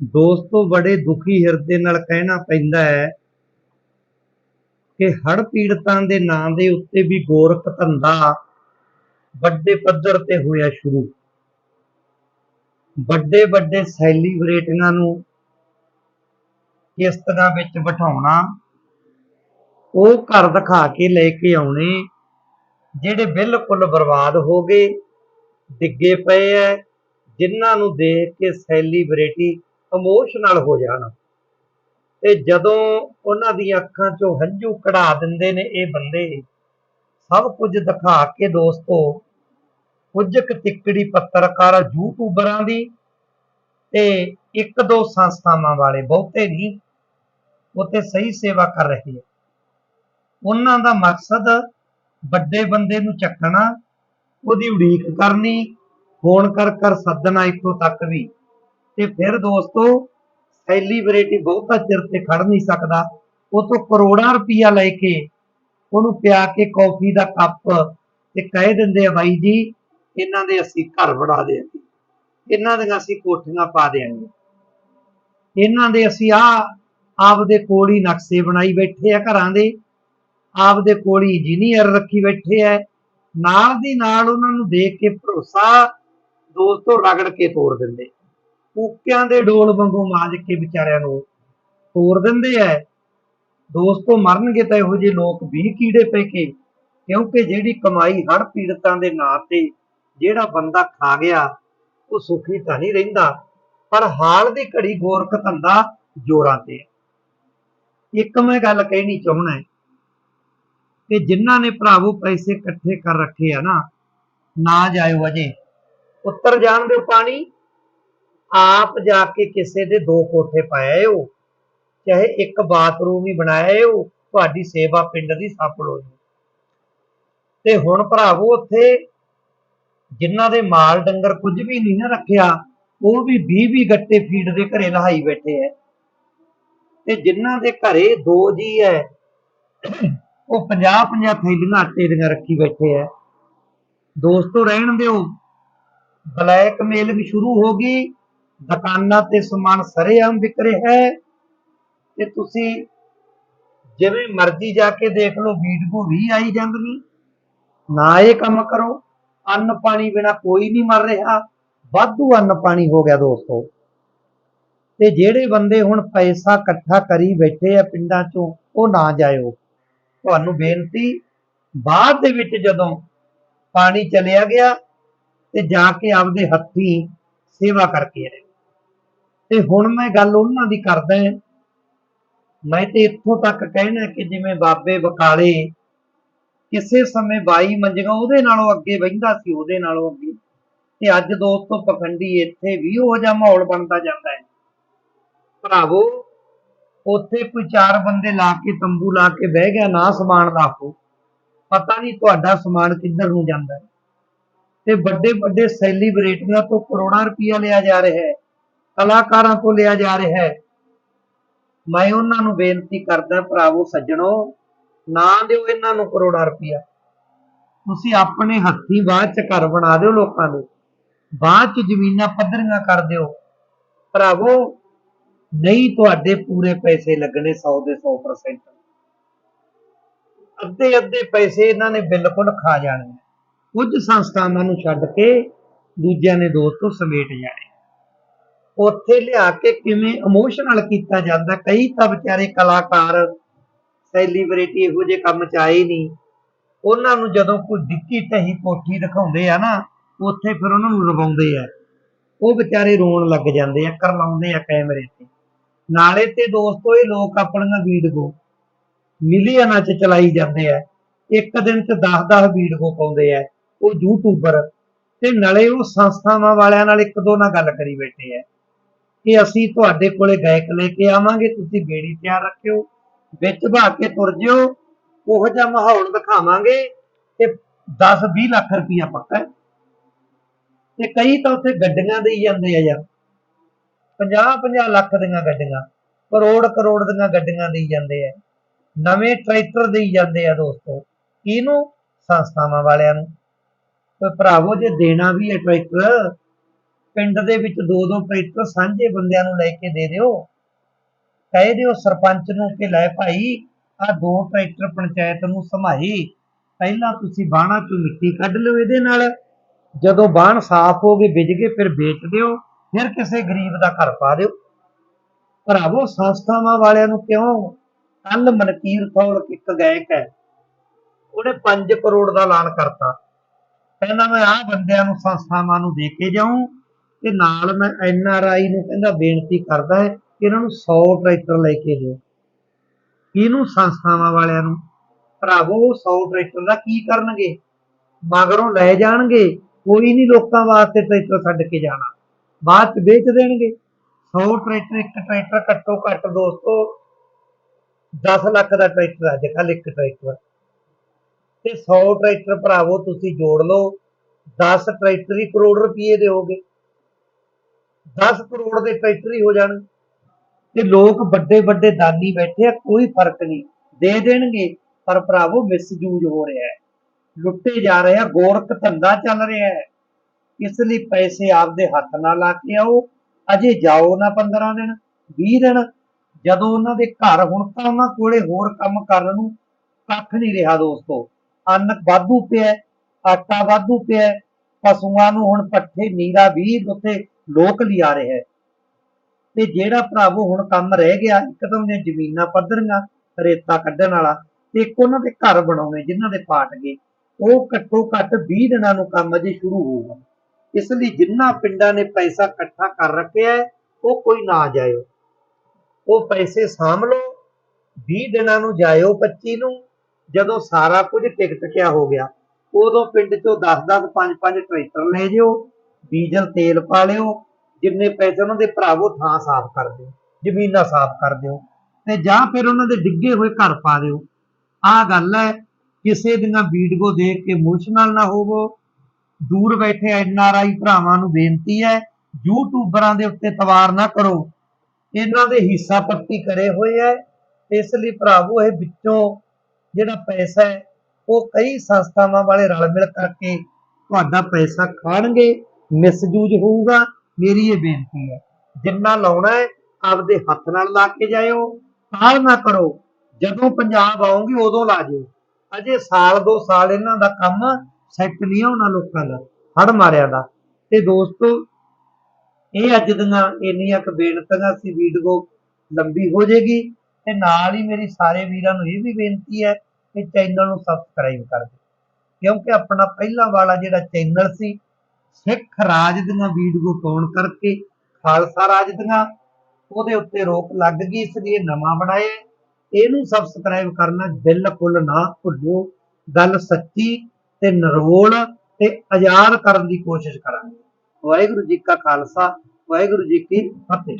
ਦੋਸਤੋ, ਬੜੇ ਦੁਖੀ ਹਿਰਦੇ ਨਾਲ ਕਹਿਣਾ ਪੈਂਦਾ ਹੈ ਕਿ ਹੜ੍ਹ ਪੀੜਤਾਂ ਦੇ ਨਾਂ ਦੇ ਉੱਤੇ ਵੀ ਗੋਰਖ ਧੰਦਾ ਵੱਡੇ ਪੱਧਰ ਤੇ ਹੋਇਆ ਸ਼ੁਰੂ। ਵੱਡੇ ਵੱਡੇ ਸੈਲੀਬ੍ਰਿਟੀਆਂ ਨੂੰ ਕਿਸ਼ਤਾਂ ਵਿੱਚ ਬਿਠਾਉਣਾ, ਉਹ ਘਰ ਦਿਖਾ ਕੇ ਲੈ ਕੇ ਆਉਣੇ, ਜਿਹੜੇ ਬਿਲਕੁਲ ਬਰਬਾਦ ਹੋ ਗਏ, ਡਿੱਗੇ ਪਏ ਐ, ਜਿਨ੍ਹਾਂ ਨੂੰ ਦੇਖ ਕੇ ਸੈਲੀਬ੍ਰਿਟੀ ਇਮੋਸ਼ਨਲ ਹੋ ਜਾਣ। ਤੇ ਜਦੋਂ ਉਹਨਾਂ ਦੀਆਂ ਅੱਖਾਂ 'ਚੋਂ ਹੰਝੂ ਕਢਾ ਦਿੰਦੇ ਨੇ ਇਹ ਬੰਦੇ, ਸਭ ਕੁਝ ਦਿਖਾ ਕੇ ਦੋਸਤੋ, ਕੁਝ ਕੁ ਤਿੱਕੜੀ ਪੱਤਰਕਾਰ ਯੂਟਿਊਬਰਾਂ ਦੀ ਤੇ ਇੱਕ ਦੋ ਸੰਸਥਾਵਾਂ ਵਾਲੇ ਬਹੁਤੇ ਨਹੀਂ ਉੱਥੇ ਸਹੀ ਸੇਵਾ ਕਰ ਰਹੇ ਆ ਉਹਨਾਂ ਦਾ ਮਕਸਦ ਵੱਡੇ ਬੰਦੇ ਨੂੰ ਚੱਕਣਾ, ਉਹਦੀ ਉਡੀਕ ਕਰਨੀ ਫੋਨ ਕਰ ਕਰ ਸੱਦਣਾ ਇੱਥੋਂ ਤੱਕ ਵੀ। ਤੇ ਫਿਰ ਦੋਸਤੋ ਸੈਲੀਬ੍ਰਿਟੀ ਬਹੁਤਾ ਚਿਰ ਤੇ ਖੜ ਨਹੀਂ ਸਕਦਾ। ਉਹ ਤੋਂ ਕਰੋੜਾਂ ਰੁਪਈਆ ਲੈ ਕੇ ਉਹਨੂੰ ਪਿਆ ਕੇ ਕੌਫੀ ਦਾ ਕੱਪ ਤੇ ਕਹਿ ਦਿੰਦੇ ਆ ਬਾਈ ਜੀ, ਇਹਨਾਂ ਦੇ ਅਸੀਂ ਘਰ ਬਣਾ ਦੇਾਂਗੇ ਇਹਨਾਂ ਦੀਆਂ ਅਸੀਂ ਕੋਠੀਆਂ ਪਾ ਦੇਾਂਗੇ ਇਹਨਾਂ ਦੇ ਅਸੀਂ ਆ ਆਪਦੇ ਕੋਲ ਹੀ ਨਕਸ਼ੇ ਬਣਾਈ ਬੈਠੇ ਆ ਘਰਾਂ ਦੇ। ਆਪਦੇ ਕੋਲ ਹੀ ਇੰਜੀਨੀਅਰ ਰੱਖੀ ਬੈਠੇ ਆ। ਨਾਲ ਦੀ ਨਾਲ ਉਹਨਾਂ ਨੂੰ ਦੇਖ ਕੇ ਭਰੋਸਾ ਦੋਸਤੋ ਰਗੜ ਕੇ ਤੋੜ ਦਿੰਦੇ। ਕੂਕਿਆਂ ਦੇ ਡੋਲ ਵਾਂਗੂ ਮਾਂਜ ਕੇ ਵਿਚਾਰਿਆਂ ਨੂੰ ਤੋੜ ਦਿੰਦੇ ਐ। ਦੋਸਤੋ, ਮਰਨਗੇ ਤਾਂ ਇਹੋ ਜਿਹੇ ਲੋਕ ਵੀ ਕੀੜੇ ਪੈ ਕੇ, ਕਿਉਂਕਿ ਜਿਹੜੀ ਕਮਾਈ ਹੜ ਪੀੜਤਾਂ ਦੇ ਨਾਂ ਤੇ ਜਿਹੜਾ ਬੰਦਾ ਖਾ ਗਿਆ, ਉਹ ਸੁਖੀ ਤਾਂ ਨਹੀਂ ਰਹਿੰਦਾ, ਪਰ ਹਾਲ ਦੀ ਘੜੀ ਗੋਰਖ ਧੰਦਾ ਜੋਰਾਂ ਤੇ ਇੱਕ ਮੈਂ ਗੱਲ ਕਹਿਣੀ ਚਾਹੁੰਦਾ ਕਿ ਜਿਨ੍ਹਾਂ ਨੇ ਭਰਾਵੋ ਪੈਸੇ ਇਕੱਠੇ ਕਰ ਰੱਖੇ ਆ ਨਾ ਨਾ ਜਾਇਓ ਅਜੇ। ਉੱਤਰ ਜਾਣ ਦਿਓ ਪਾਣੀ। ਆਪ ਜਾ ਕੇ ਕਿਸੇ ਦੇ ਦੋ ਕੋਠੇ ਪਾਏ ਹੋ, ਚਾਹੇ ਇੱਕ ਬਾਥਰੂਮ ਹੀ ਬਣਾਇਆ ਹੋ, ਤੁਹਾਡੀ ਸੇਵਾ ਪਿੰਡ ਦੀ ਸਫਲ ਹੋ ਤੇ ਹੁਣ ਭਰਾਵੋ ਉੱਥੇ ਜਿਨ੍ਹਾਂ ਦੇ ਮਾਲ ਡੰਗਰ ਕੁਝ ਵੀ ਨਹੀਂ ਨਾ ਰੱਖਿਆ, ਉਹ ਵੀ 20 20 ਗੱਟੇ ਫੀਡ ਦੇ ਘਰੇ ਲਹਾਈ ਬੈਠੇ ਐ। ਤੇ ਜਿਨ੍ਹਾਂ ਦੇ ਘਰੇ ਦੋ ਜੀ ਐ, ਉਹ 50 50 ਥੈਲੀਆਂ ਆਟੇ ਦੀਆਂ ਰੱਖੀ ਬੈਠੇ ਐ। ਦੋਸਤੋ, ਰਹਿਣ ਦਿਓ। ਬਲੈਕਮੇਲਿੰਗ ਸ਼ੁਰੂ ਹੋ ਗਈ। ਦੁਕਾਨਾਂ ਤੇ ਸਮਾਨ ਸਰੇਆਮ ਵਿਕ ਰਿਹਾ ਹੈ ਤੇ ਤੁਸੀਂ ਜਿਵੇਂ ਮਰਜ਼ੀ ਜਾ ਕੇ ਦੇਖ ਲਓ ਵੀਡੀਓ ਵੀ ਆਈ ਜਾਂਦੀ। ਨਾ ਇਹ ਕੰਮ ਕਰੋ। ਅੰਨ ਪਾਣੀ ਬਿਨਾ ਕੋਈ ਨਹੀਂ ਮਰ ਰਿਹਾ। ਵਾਧੂ ਅੰਨ ਪਾਣੀ ਹੋ ਗਿਆ ਦੋਸਤੋ। ਤੇ ਜਿਹੜੇ ਬੰਦੇ ਹੁਣ ਪੈਸਾ ਇਕੱਠਾ ਕਰੀ ਬੈਠੇ ਆ ਪਿੰਡਾਂ ਚੋਂ, ਉਹ ਨਾ ਜਾਇਓ। ਤੁਹਾਨੂੰ ਬੇਨਤੀ, ਬਾਅਦ ਦੇ ਵਿੱਚ ਜਦੋਂ ਪਾਣੀ ਚਲਿਆ ਗਿਆ ਤੇ ਜਾ ਕੇ ਆਪਦੇ ਹੱਥੀ ਸੇਵਾ ਕਰਕੇ ਆਏ ਤੇ ਹੁਣ ਮੈਂ ਗੱਲ ਉਹਨਾਂ ਦੀ ਕਰਦਾ ਹਾਂ। ਮੈਂ ਤੇ ਇੱਥੋਂ ਤੱਕ ਕਹਿਣਾ ਕਿ ਜਿਵੇਂ ਬਾਬੇ ਬਕਾਲੇ ਕਿਸੇ ਸਮੇਂ 22 ਮੰਜੀਆਂ ਉਹਦੇ ਨਾਲੋਂ ਅੱਗੇ ਬਹਿੰਦਾ ਸੀ, ਉਹਦੇ ਨਾਲੋਂ ਅੱਗੇ। ਤੇ ਅੱਜ ਦੋਸਤੋ ਪਖੰਡੀ ਇੱਥੇ ਵੀ ਉਹ ਜਿਹਾ ਮਾਹੌਲ ਬਣਦਾ ਜਾਂਦਾ ਹੈ। ਭਰਾਵੋ, ਉੱਥੇ ਕੋਈ ਚਾਰ ਬੰਦੇ ਲਾ ਕੇ ਤੰਬੂ ਲਾ ਕੇ ਬਹਿ ਗਿਆ, ਨਾ ਸਮਾਨ ਲਾਖੋ ਪਤਾ ਨਹੀਂ ਤੁਹਾਡਾ ਸਮਾਨ ਕਿੱਧਰ ਨੂੰ ਜਾਂਦਾ ਹੈ। ਤੇ ਵੱਡੇ ਵੱਡੇ ਸੈਲੀਬ੍ਰਿਟੀਆਂ ਤੋਂ ਕਰੋੜਾਂ ਰੁਪਇਆ ਲਿਆ ਜਾ ਰਿਹਾ ਹੈ। ਕਲਾਕਾਰਾਂ ਤੋਂ ਲਿਆ ਜਾ ਰਿਹਾ ਹੈ। ਮੈਂ ਉਹਨਾਂ ਨੂੰ ਬੇਨਤੀ ਕਰਦਾ, ਭਰਾਵੋ, ਸੱਜਣੋ, ਨਾ ਦਿਓ ਇਹਨਾਂ ਨੂੰ ਕਰੋੜਾਂ ਰੁਪਇਆ। ਤੁਸੀਂ ਆਪਣੇ ਹੱਥੀ ਬਾਅਦ ਚ ਘਰ ਬਣਾ ਦਿਓ ਲੋਕਾਂ ਦੇ। ਬਾਅਦ ਚ ਜ਼ਮੀਨਾਂ ਪੱਧਰੀਆਂ ਕਰ ਦਿਓ। ਭਰਾਵੋ, ਨਹੀਂ ਤੁਹਾਡੇ ਪੂਰੇ ਪੈਸੇ ਲੱਗਣੇ 100 ਦੇ 100% ਅੱਧੇ ਅੱਧੇ ਪੈਸੇ ਇਹਨਾਂ ਨੇ ਬਿਲਕੁਲ ਖਾ ਜਾਣੇ ਕੁਝ ਸੰਸਥਾਵਾਂ ਨੂੰ ਛੱਡ ਕੇ ਦੂਜਿਆਂ ਨੇ ਦੋਸਤੋ ਸਮੇਟ ਜਾਣੇ ਉੱਥੇ ਲਿਆ ਕੇ ਕਿਵੇਂ ਇਮੋਸ਼ਨਲ ਕੀਤਾ ਜਾਂਦਾ। ਕਈ ਤਾਂ ਵਿਚਾਰੇ ਕਲਾਕਾਰ ਸੈਲੀਬ੍ਰਿਟੀ ਇਹੋ ਜਿਹੇ ਕੰਮ ਚ ਆਏ ਨਹੀਂ ਉਹਨਾਂ ਨੂੰ ਜਦੋਂ ਕੋਈ ਡਿੱਕੀ ਢਹੀ ਕੋਠੀ ਦਿਖਾਉਂਦੇ ਆ ਨਾ, ਉੱਥੇ ਫਿਰ ਉਹਨਾਂ ਨੂੰ ਰਵਾਉਂਦੇ ਆ। ਉਹ ਵਿਚਾਰੇ ਰੋਣ ਲੱਗ ਜਾਂਦੇ ਆ, ਕਰਲਾਉਂਦੇ ਆ ਕੈਮਰੇ ਤੇ। ਨਾਲੇ ਤੇ ਦੋਸਤੋ, ਇਹ ਲੋਕ ਆਪਣੀਆਂ ਵੀਡੀਓ ਮਿਲੀਅਨਾਂ ਚ ਚਲਾਈ ਜਾਂਦੇ ਆ। ਇੱਕ ਦਿਨ ਚ 10-10 ਵੀਡੀਓ ਪਾਉਂਦੇ ਆ। ਉਹ ਯੂਟਿਊਬਰ ਤੇ ਨਾਲੇ ਉਹ ਸੰਸਥਾਵਾਂ ਵਾਲਿਆਂ ਨਾਲ ਇੱਕ ਦੋ ਨਾਲ ਗੱਲ ਕਰੀ ਬੈਠੇ ਆ। ਕਿ ਅਸੀਂ ਤੁਹਾਡੇ ਕੋਲੇ ਗਾਇਕ ਲੈ ਕੇ ਆਵਾਂਗੇ, ਤੁਸੀਂ ਬੇੜੀ ਤਿਆਰ ਰੱਖਿਓ, ਵਿੱਚ ਭਾ ਕੇ ਤੁਰ ਜਿਓ, ਉਹੋ ਜਿਹਾ ਮਾਹੌਲ ਦਿਖਾਵਾਂਗੇ ਤੇ 10-20 ਲੱਖ ਰੁਪਈਆ ਪੱਕਾ ਤੇ ਕਈ ਤਾਂ ਉੱਥੇ ਗੱਡੀਆਂ ਦੇਈ ਜਾਂਦੇ ਆ ਯਾਰ। 50-50 ਲੱਖ ਦੀਆਂ ਗੱਡੀਆਂ, ਕਰੋੜ ਕਰੋੜ ਦੀਆਂ ਗੱਡੀਆਂ ਦੇਈ ਜਾਂਦੇ ਆ। ਨਵੇਂ ਟਰੈਕਟਰ ਦੇਈ ਜਾਂਦੇ ਆ ਦੋਸਤੋ, ਕਿਹਨੂੰ? ਸੰਸਥਾਵਾਂ ਵਾਲਿਆਂ ਨੂੰ। ਭਰਾਵੋ, ਜੇ ਦੇਣਾ ਵੀ ਹੈ ਟਰੈਕਟਰ ਪਿੰਡ ਦੇ ਵਿੱਚ ਦੋ ਦੋ ਟਰੈਕਟਰ ਸਾਂਝੇ ਬੰਦਿਆਂ ਨੂੰ ਲੈ ਕੇ ਦੇ ਦਿਓ। ਕਹਿ ਦਿਓ ਸਰਪੰਚ ਨੂੰ ਕਿ ਲੈ ਭਾਈ ਆ ਦੋ ਟਰੈਕਟਰ ਪੰਚਾਇਤ ਨੂੰ ਸਮਾਈ ਪਹਿਲਾਂ ਤੁਸੀਂ ਬਾਣਾ ਚੋਂ ਮਿੱਟੀ ਕੱਢ ਲਿਓ ਇਹਦੇ ਨਾਲ। ਜਦੋਂ ਬਾਣ ਸਾਫ਼ ਹੋ ਗਏ ਵਿਜ ਗਏ, ਫਿਰ ਵੇਚ ਦਿਓ। ਫਿਰ ਕਿਸੇ ਗਰੀਬ ਦਾ ਘਰ ਪਾ ਦਿਓ। ਭਰਾਵੋ, ਸੰਸਥਾਵਾਂ ਵਾਲਿਆਂ ਨੂੰ ਕਿਉਂ? ਕੱਲ ਮਨਕੀਰ ਕੌਲ ਇੱਕ ਗਾਇਕ ਹੈ, ਉਹਨੇ 5 ਕਰੋੜ ਦਾ ਐਲਾਨ ਕਰਤਾ। ਕਹਿੰਦਾ, ਮੈਂ ਆਹ ਬੰਦਿਆਂ ਨੂੰ, ਸੰਸਥਾਵਾਂ ਨੂੰ ਦੇ ਕੇ ਜਾਊਂ ਤੇ ਨਾਲ ਮੈਂ ਐਨ ਆਰ ਆਈ ਨੂੰ ਕਹਿੰਦਾ, ਬੇਨਤੀ ਕਰਦਾ ਹੈ ਕਿ ਇਹਨਾਂ ਨੂੰ 100 ਟਰੈਕਟਰ ਲੈ ਕੇ ਦਿਓ। ਇਹਨੂੰ ਸੰਸਥਾਵਾਂ ਵਾਲਿਆਂ ਨੂੰ। ਭਰਾਵੋ 100 ਟਰੈਕਟਰ ਦਾ ਕੀ ਕਰਨਗੇ? ਮਗਰੋਂ ਲੈ ਜਾਣਗੇ। ਕੋਈ ਨਹੀਂ ਲੋਕਾਂ ਵਾਸਤੇ ਟਰੈਕਟਰ ਛੱਡ ਕੇ ਜਾਣਾ। ਬਾਅਦ ਚ ਵੇਚ ਦੇਣਗੇ। 100 ਟਰੈਕਟਰ, ਇੱਕ ਟਰੈਕਟਰ ਘੱਟੋ ਘੱਟ ਦੋਸਤੋ 10 ਲੱਖ ਦਾ ਟਰੈਕਟਰ ਅੱਜ ਕੱਲ ਇੱਕ ਟਰੈਕਟਰ। ਤੇ 100 ਟਰੈਕਟਰ ਭਰਾਵੋ, ਤੁਸੀਂ ਜੋੜ ਲਓ। 10 ਟਰੈਕਟਰ ਹੀ ਕਰੋੜ ਰੁਪਏ ਦੇ ਹੋਗੇ 10 ਕਰੋੜ ਦੇ ਟਰੈਕਟਰ ਹੋ ਜਾਣ ਤੇ ਲੋਕ ਵੱਡੇ ਵੱਡੇ ਦਾਨੀ ਬੈਠੇ ਆ, ਕੋਈ ਫ਼ਰਕ ਨਹੀਂ। ਦੇ ਦੇਣਗੇ, ਪਰ ਭਰਾਵੋ ਮਿਸਯੂਜ ਹੋ ਰਿਹਾ ਹੈ। ਲੁੱਟੇ ਜਾ ਰਹੇ ਆ, ਗੋਰਖ ਧੰਦਾ ਚੱਲ ਰਿਹਾ ਹੈ। ਇਸ ਲਈ ਪੈਸੇ ਆਪਦੇ ਹੱਥ ਨਾਲ ਲਾ ਕੇ ਆਓ। ਅਜੇ ਜਾਓ ਨਾ 15 ਦਿਨ 20 ਦਿਨ। ਜਦੋਂ ਉਹਨਾਂ ਦੇ ਘਰ ਹੁਣ ਤਾਂ ਉਹਨਾਂ ਕੋਲੇ ਹੋਰ ਕੰਮ ਕਰਨ ਨੂੰ ਕੱਖ ਨਹੀਂ ਰਿਹਾ ਦੋਸਤੋ। ਅੰਨ ਵਾਧੂ ਪਿਆ, ਆਟਾ ਵਾਧੂ ਪਿਆ ਪਸ਼ੂਆਂ ਨੂੰ ਹੁਣ ਪੱਠੇ, ਨੀਰਾ ਵੀ ਉੱਥੇ ਲੋਕ ਲਿਆ ਰਿਹਾ ਹੈ। ਤੇ ਜਿਹੜਾ ਭਰਾਵੋ ਹੁਣ ਕੰਮ ਰਹਿ ਗਿਆ, ਇੱਕ ਤਾਂ ਜ਼ਮੀਨਾਂ ਪੱਧਰੀਆਂ, ਰੇਤਾ ਕੱਢਣ ਵਾਲਾ ਤੇ ਇੱਕ ਉਹਨਾਂ ਦੇ ਘਰ ਬਣਾਉਣੇ, ਜਿਨ੍ਹਾਂ ਦੇ ਪਾਟ ਗਏ। ਉਹ ਘੱਟੋ ਘੱਟ 20 ਦਿਨਾਂ ਨੂੰ ਕੰਮ ਅਜੇ ਸ਼ੁਰੂ ਹੋਊਗਾ। ਇਸ ਲਈ ਜਿੰਨਾ ਪਿੰਡਾਂ ਨੇ ਪੈਸਾ ਇਕੱਠਾ ਕਰ ਰੱਖਿਆ ਉਹ ਕੋਈ ਨਾ ਜਾਇਓ। ਉਹ ਪੈਸੇ ਸਾਂਭ ਲਓ 20 ਦਿਨਾਂ ਨੂੰ ਜਾਇਓ 25 ਨੂੰ, ਜਦੋਂ ਸਾਰਾ ਕੁਝ ਟਿਕ ਟਕਿਆ ਹੋ ਗਿਆ। ਉਦੋਂ ਪਿੰਡ ਚੋਂ 10-10 5-5 ਟਰੈਕਟਰ ਲੈ ਜਿਓ, ਡੀਜ਼ਲ ਤੇਲ ਪਾ ਲਿਓ, ਜਿੰਨੇ ਪੈਸੇ ਉਹਨਾਂ ਦੇ ਭਰਾਵੋ ਥਾਂ ਸਾਫ਼ ਕਰ ਦਿਓ, ਜ਼ਮੀਨਾਂ ਸਾਫ਼ ਕਰ ਦਿਓ ਤੇ ਜਾਂ ਫਿਰ ਉਹਨਾਂ ਦੇ ਡਿੱਗੇ ਹੋਏ ਘਰ ਪਾ ਦਿਓ। ਆਹ ਗੱਲ ਹੈ, ਕਿਸੇ ਦੀਆਂ ਵੀਡੀਓ ਦੇਖ ਕੇ ਇਮੋਸ਼ਨਲ ਨਾ ਹੋਵੋ। ਦੂਰ ਬੈਠੇ ਐਨ ਆਰ ਆਈ ਭਰਾਵਾਂ ਨੂੰ ਬੇਨਤੀ ਹੈ, ਯੂਟਿਊਬਰਾਂ ਦੇ ਉੱਤੇ ਤਵਾਰ ਨਾ ਕਰੋ। ਇਹਨਾਂ ਦੇ ਹਿੱਸਾ ਪੱਤੀ ਕਰੇ ਹੋਏ ਹੈ, ਇਸ ਲਈ ਭਰਾਵੋ ਇਹ ਵਿੱਚੋਂ ਜਿਹੜਾ ਪੈਸਾ ਹੈ ਉਹ ਕਈ ਸੰਸਥਾਵਾਂ ਵਾਲੇ ਰਲ ਮਿਲ ਕਰਕੇ ਤੁਹਾਡਾ ਪੈਸਾ ਖਾਣਗੇ, ਮਿਸਯੂਜ ਹੋਊਗਾ, ਮੇਰੀ ਇਹ ਬੇਨਤੀ ਹੈ। ਜਿੰਨਾ ਲਾਉਣਾ ਹੈ, ਆਪਦੇ ਹੱਥ ਨਾਲ ਲਾ ਕੇ ਜਾਇਓ ਕਾਲ ਨਾ ਕਰੋ। ਜਦੋਂ ਪੰਜਾਬ ਆਉਂਗੇ ਉਦੋਂ ਲਾ ਜਿਓ। ਅਜੇ ਸਾਲ, ਦੋ ਸਾਲ ਇਹਨਾਂ ਦਾ ਕੰਮ ਸੈੱਟ ਨਹੀਂ ਹੋਣਾ ਲੋਕਾਂ ਦਾ ਹੜ ਮਾਰਿਆ ਦਾ। ਤੇ ਦੋਸਤੋ, ਇਹ ਅੱਜ ਦੀਆਂ ਇੰਨੀਆਂ ਕੁ ਬੇਨਤੀਆਂ ਸੀ, ਵੀਡੀਓ ਲੰਬੀ ਹੋ ਜਾਏਗੀ। ਤੇ ਨਾਲ ਹੀ ਮੇਰੀ ਸਾਰੇ ਵੀਰਾਂ ਨੂੰ ਇਹ ਵੀ ਬੇਨਤੀ ਹੈ ਕਿ ਚੈਨਲ ਨੂੰ ਸਬਸਕ੍ਰਾਈਬ ਕਰ ਦਿਓ। ਕਿਉਂਕਿ ਆਪਣਾ ਪਹਿਲਾਂ ਵਾਲਾ ਜਿਹੜਾ ਚੈਨਲ ਸੀ, ਸਿੱਖ ਰਾਜ ਦੀਆਂ ਵੀਡੀਓ ਪਾਉਣ ਕਰਕੇ ਖਾਲਸਾ ਰਾਜ ਦੀਆਂ, ਉਹਦੇ ਉੱਤੇ ਰੋਕ ਲੱਗ ਗਈ, ਇਸ ਲਈ ਨਵਾਂ ਬਣਾਇਆ। ਇਹਨੂੰ ਸਬਸਕ੍ਰਾਈਬ ਕਰਨਾ ਬਿਲਕੁਲ ਨਾ ਭੁੱਲਿਓ। ਗੱਲ ਸੱਚੀ ਤੇ ਨਰੋਲ ਤੇ ਆਜ਼ਾਦ ਕਰਨ ਦੀ ਕੋਸ਼ਿਸ਼ ਕਰਾਂਗੇ। ਵਾਹਿਗੁਰੂ ਜੀ ਕਾ ਖਾਲਸਾ, ਵਾਹਿਗੁਰੂ ਜੀ ਕੀ ਫਤਿਹ।